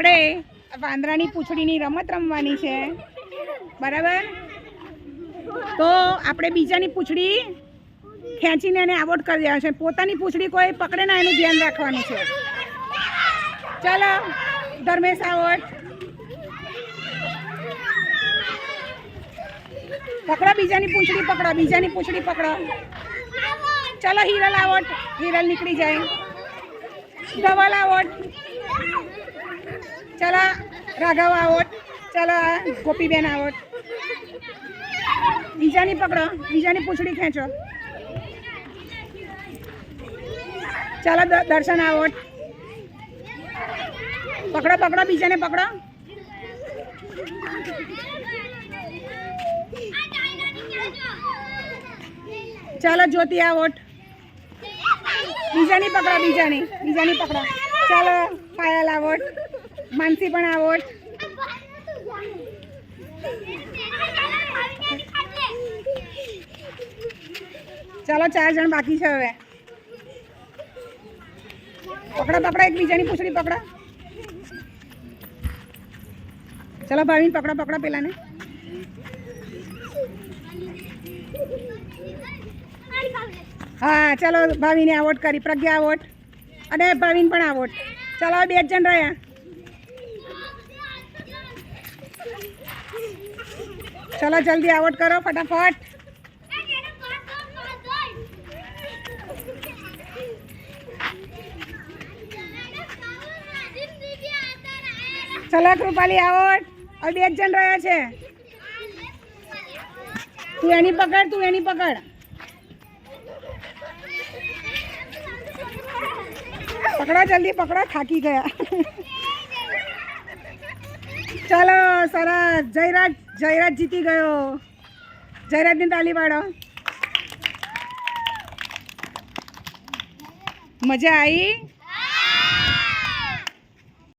આપણે વાંદરાની પૂંછડીની રમત રમવાની છે. બરાબર? તો આપણે બીજાની પૂંછડી ખેંચીને એને આવોટ કરી દેવા છે. પોતાની પૂંછડી કોઈ પકડે ના, એનું ધ્યાન રાખવાનું છે. ચાલો, ધર્મેશ આવોટ પકડો બીજાની પૂંછડી, પકડો. બીજાની પૂંછડી પકડો. ચાલો, હિરલ આવોટ હિરલ નીકળી જાય. ધવલ આવોટ ચાલો, રાઘવ આવોટ ચાલો, ગોપીબેન આવોટ બીજાની પકડો, બીજાની પૂંછડી ખેંચો. ચાલો દર્શન આવોટ પકડો પકડો, બીજાને પકડો. ચાલો, જ્યોતિ આવોટ બીજાની પકડો, બીજાની બીજાની પકડો. ચાલો, પાયલ માનસી પણ આવોટ ચાલો, ચાર જણ બાકી છે હવે. પકડા પકડા, એકબીજાની પૂછડી પકડા. ચાલો, ભાવીને, પકડો પકડો પેલાને. હા, ચાલો, ભાવીને આવોટ કરી. પ્રજ્ઞા આવોટ અને ભાવીને પણ આવોટ ચાલો બે જણ રહ્યા. ચાલો જલ્દી આઉટ કરો ફટાફટ ચાલો કૃપાલી આઉટ હવે બે જણ રહ્યા છે તું એની પકડ તું એની પકડ પકડો જલ્દી પકડો થાકી ગયા ચાલો સરસ. જયરાજ જયરાજ જીતી ગયો. જયરાજની તાલી પાડો. મજા આવી?